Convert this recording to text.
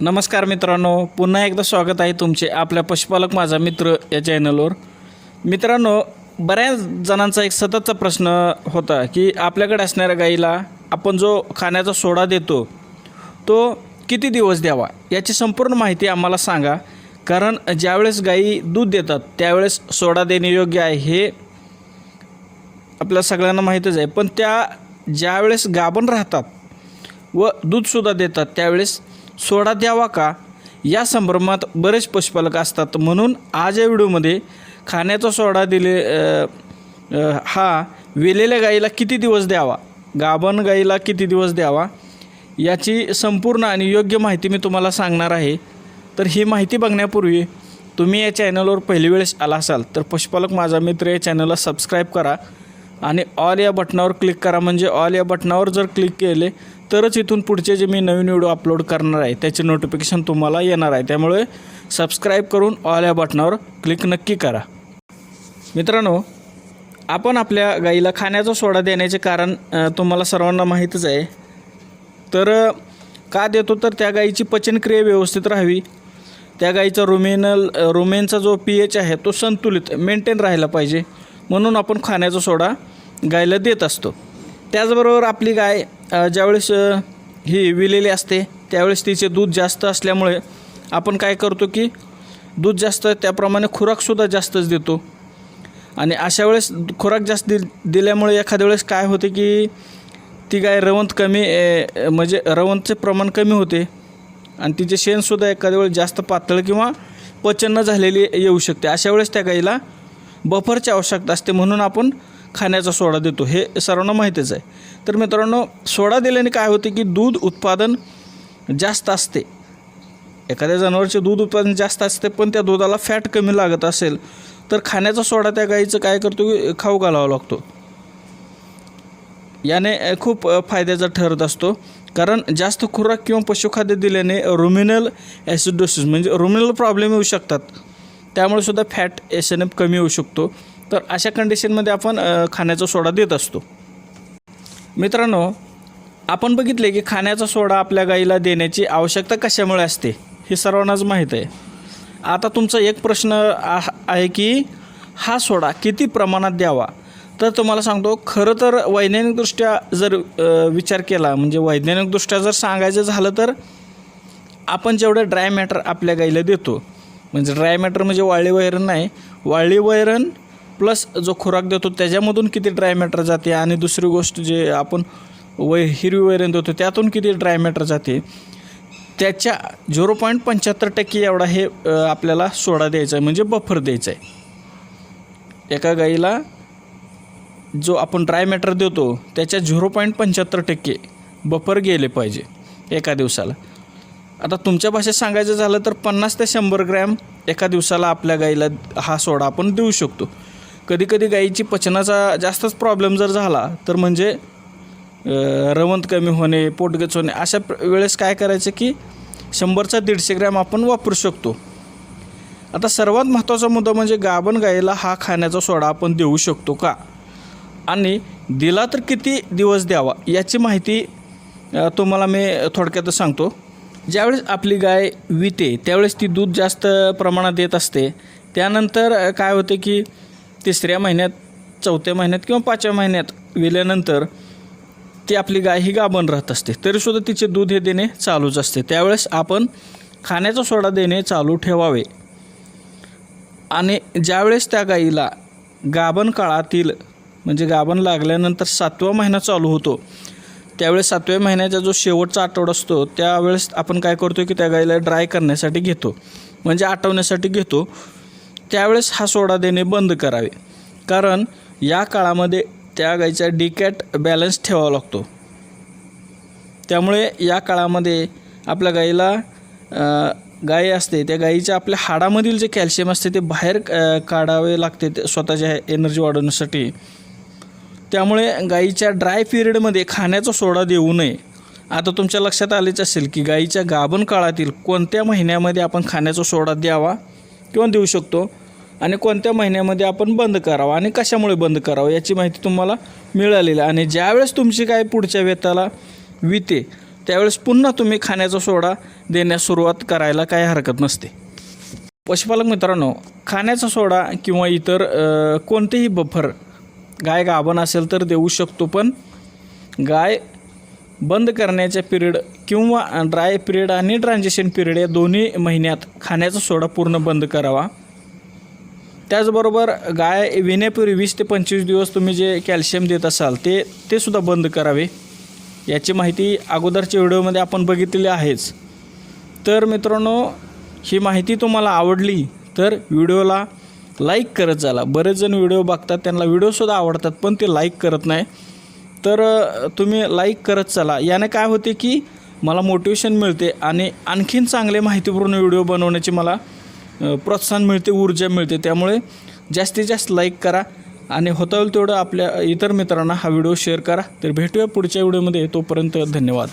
नमस्कार मित्रांनो पुन्हा एकदा स्वागत आहे तुमचे आपल्या पशुपालक माझा मित्र या चॅनलवर मित्रांनो बऱ्याच जणांचा एक सततचा प्रश्न होता की आपल्याकडे असणाऱ्या गाईला आपण जो खाण्याचा सोडा देतो तो किती दिवस द्यावा? याची संपूर्ण माहिती आम्हाला सांगा. कारण ज्यावेळेस गाई दूध देतात त्यावेळेस सोडा देणे योग्य आहे हे आपल्या सगळ्यांना माहीतच आहे. पण त्या ज्यावेळेस गाभण राहतात व दूधसुद्धा देतात त्यावेळेस सोडा द्यावा का? या संभ्रमात बरेच पशुपालक असतात. म्हणून आज या व्हिडिओमध्ये खाण्याचा सोडा दिले हा वेलेल्या गाईला किती दिवस द्यावा? गाभण गाईला किती दिवस द्यावा? याची संपूर्ण आणि योग्य माहिती मी तुम्हाला सांगणार आहे. तर ही माहिती बघण्यापूर्वी तुम्ही या चॅनलवर पहिली वेळेस आला असाल तर पशुपालक माझा मित्र या चॅनलला सबस्क्राईब करा. आणि ऑल या बटनावर क्लिक करा. म्हणजे ऑल या बटनावर जर क्लिक केले तरच इथून पुढचे जे मी नवीन व्हिडिओ अपलोड करणार आहे त्याचे नोटिफिकेशन तुम्हाला येणार आहे. त्यामुळे सबस्क्राईब करून ऑल या बटनावर क्लिक नक्की करा. मित्रांनो आपण आपल्या गाईला खाण्याचा सोडा देण्याचे कारण तुम्हाला सर्वांना माहीतच आहे. तर का देतो? तर त्या गाईची पचनक्रिया व्यवस्थित राहावी. त्या गाईचा रुमेनल रुमेनचा जो पी एच आहे तो संतुलित मेंटेन राहायला पाहिजे. म्हणून आपण खाण्याचा सोडा गायला देत असतो. त्याचबरोबर आपली गाय ज्यावेळेस ही विलेली असते त्यावेळेस तिचे दूध जास्त असल्यामुळे आपण काय करतो की दूध जास्त त्याप्रमाणे खुराकसुद्धा जास्तच देतो. आणि अशा वेळेस खुराक जास्त दिल दिल्यामुळे एखाद्या वेळेस काय होते की ती गाय रवंत कमी म्हणजे रवंतचे प्रमाण कमी होते. आणि तिचे शेणसुद्धा एखाद्या वेळेस जास्त पातळ किंवा पचन न झालेली येऊ शकते. अशा वेळेस त्या गाईला बफरची आवश्यकता असते म्हणून आपण खाण्याचा सोडा देतो. हे सर्वांना माहितीच आहे. तर मित्रांनो सोडा दिल्याने काय होते की दूध उत्पादन जास्त असते. एखाद्या जनावरचे दूध उत्पादन जास्त असते पण त्या दुधाला फॅट कमी लागत असेल तर खाण्याचा सोडा त्या गाईचं काय करतो की खाऊ घालावा लागतो. याने खूप फायद्याचा ठरत असतो. कारण जास्त खुराक किंवा पशुखाद्य दिल्याने रुमिनल ॲसिडोसिस म्हणजे रुमिनल प्रॉब्लेम येऊ शकतात. त्यामुळे सुद्धा फॅट एस एन एफ कमी होऊ शकतो. तर अशा कंडिशनमध्ये आपण खाण्याचा सोडा देत असतो. मित्रांनो आपण बघितले की खाण्याचा सोडा आपल्या गाईला देण्याची आवश्यकता कशामुळे असते? हे सर्वांनाच माहीत आहे. आता तुमचा एक प्रश्न आहे की हा सोडा किती प्रमाणात द्यावा? तर तुम्हाला सांगतो खरं तर वैज्ञानिकदृष्ट्या जर विचार केला म्हणजे वैज्ञानिकदृष्ट्या जर सांगायचं झालं तर आपण जेवढं ड्राय मॅटर आपल्या गाईला देतो म्हणजे ड्राय मॅटर म्हणजे वाळली वैरण नाही. वाळली वैरण प्लस जो खुराक देतो त्याच्यामधून किती ड्राय मॅटर जाते आणि दुसरी गोष्ट जे आपण वै हिरवी वैरण देतो त्यातून किती ड्राय मॅटर जाते त्याच्या झिरो पॉईंट पंच्याहत्तर टक्के एवढा हे आपल्याला सोडा द्यायचा आहे म्हणजे बफर द्यायचा आहे. एका गाईला जो आपण ड्राय मॅटर देतो त्याच्या झिरो पॉईंट पंच्याहत्तर टक्के बफर गेले पाहिजे एका दिवसाला. आता तुमच्या भाषेत सांगायचं झालं तर पन्नास ते शंभर ग्रॅम एका दिवसाला आपल्या गाईला हा सोडा आपण देऊ शकतो. कधीकधी गाईची पचनाचा जास्तच प्रॉब्लेम जर झाला तर म्हणजे रवंत कमी होणे पोटगच होणे अशा वेळेस काय करायचं की शंभरचा दीडशे ग्रॅम आपण वापरू शकतो. आता सर्वात महत्त्वाचा मुद्दा म्हणजे गाभण गाईला हा खाण्याचा सोडा आपण देऊ शकतो का? आणि दिला तर किती दिवस द्यावा याची माहिती तुम्हाला मी थोडक्यात सांगतो. ज्यावेळेस आपली गाय विते त्यावेळेस ती दूध जास्त प्रमाणात देत असते. त्यानंतर काय होते की तिसऱ्या महिन्यात चौथ्या महिन्यात किंवा पाचव्या महिन्यात विल्यानंतर ती आपली गाय ही गाभण राहत असते. तरीसुद्धा तिचे दूध हे देणे चालूच असते. त्यावेळेस आपण खाण्याचा सोडा देणे चालू ठेवावे. आणि ज्यावेळेस त्या गाईला गाभण काळातील म्हणजे गाभण लागल्यानंतर सातवा महिना चालू होतो त्यावेळेस सातव्या महिन्याचा जो शेवटचा आठवडा असतो त्यावेळेस आपण काय करतो की त्या गाईला ड्राय करण्यासाठी घेतो. म्हणजे आटवण्यासाठी घेतो. त्यावेळेस हा सोडा देणे बंद करावे. कारण या काळामध्ये त्या गाईचा डिकॅट बॅलन्स ठेवावा लागतो. त्यामुळे या काळामध्ये आपल्या गाईला गाय असते त्या गाईच्या आपल्या हाडामधील जे कॅल्शियम असते ते बाहेर काढावे लागते ते स्वतःच्या एनर्जी वाढवण्यासाठी. त्यामुळे गाईच्या ड्राय पिरियडमध्ये खाण्याचा सोडा देऊ नये. आता तुमच्या लक्षात आलेच असेल की गाईच्या गाभण काळातील कोणत्या महिन्यामध्ये आपण खाण्याचा सोडा द्यावा किंवा देऊ शकतो आणि कोणत्या महिन्यामध्ये आपण बंद करावा आणि कशामुळे बंद करावं याची माहिती तुम्हाला मिळालेली आणि ज्यावेळेस तुमची गाय पुढच्या वेताला विते त्यावेळेस पुन्हा तुम्ही खाण्याचा सोडा देण्यास सुरुवात करायला काही हरकत नसते. पशुपालक मित्रांनो खाण्याचा सोडा किंवा इतर कोणतेही बफर गाय गाभण असेल तर देऊ शकतो पण गाय बंद करण्याच्या पिरियड किंवा ड्राय पिरियड आणि ट्रान्झॅक्शन पिरियड या दोन्ही महिन्यात खाण्याचा सोडा पूर्ण बंद करावा. त्याचबरोबर गाय विण्यापूर्वी वीस ते पंचवीस दिवस तुम्ही जे कॅल्शियम देत असाल ते ते सुद्धा बंद करावे. याची माहिती अगोदरच्या व्हिडिओमध्ये आपण बघितलेली आहेच. तर मित्रांनो ही माहिती तुम्हाला आवडली तर व्हिडिओला लाईक करत चाला बरेच जण व्हिडिओ बघतात त्यांना व्हिडिओसुद्धा आवडतात पण ते लाईक करत नाही. तर तुम्ही लाईक करत चला. याने काय होते की मला मोटिवेशन मिळते आणि आणखीन चांगले माहितीपूर्ण व्हिडिओ बनवण्याची मला प्रोत्साहन मिळते ऊर्जा मिळते. त्यामुळे जास्तीत जास्त लाईक करा आणि होता होईल तेवढं आपल्या इतर मित्रांना हा व्हिडिओ शेअर करा. तर भेटूया पुढच्या व्हिडिओमध्ये तोपर्यंत धन्यवाद.